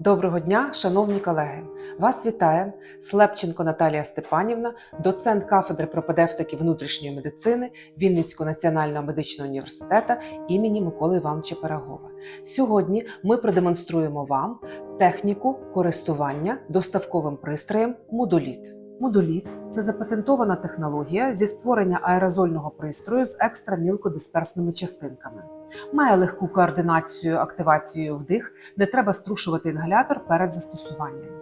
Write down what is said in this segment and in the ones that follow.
Доброго дня, шановні колеги! Вас вітає Слепченко Наталія Степанівна, доцент кафедри пропедевтики внутрішньої медицини Вінницького національного медичного університету імені Миколи Івановича Пирогова. Сьогодні ми продемонструємо вам техніку користування доставковим пристроєм Модуліт. Модуліт це запатентована технологія зі створення аерозольного пристрою з екстрамілкодисперсними частинками. Має легку координацію, активацію вдих, не треба струшувати інгалятор перед застосуванням.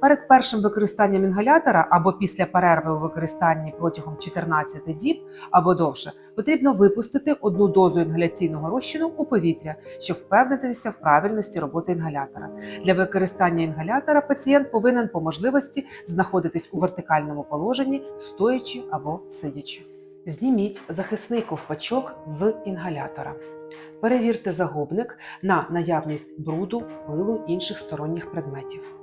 Перед першим використанням інгалятора або після перерви у використанні протягом 14 діб або довше потрібно випустити одну дозу інгаляційного розчину у повітря, щоб впевнитися в правильності роботи інгалятора. Для використання інгалятора пацієнт повинен по можливості знаходитись у вертикальному положенні, стоячи або сидячи. Зніміть захисний ковпачок з інгалятора. Перевірте загубник на наявність бруду, пилу інших сторонніх предметів.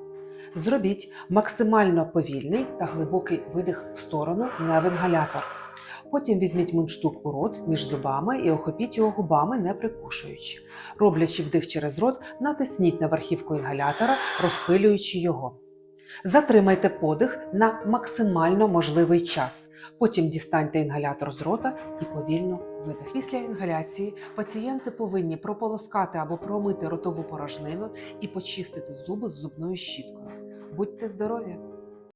Зробіть максимально повільний та глибокий видих в сторону не в інгалятор. Потім візьміть мундштук у рот між зубами і охопіть його губами, не прикушуючи. Роблячи вдих через рот, натисніть на верхівку інгалятора, розпилюючи його. Затримайте подих на максимально можливий час. Потім дістаньте інгалятор з рота і повільно видих. Після інгаляції пацієнти повинні прополоскати або промити ротову порожнину і почистити зуби з зубною щіткою. Будьте здорові!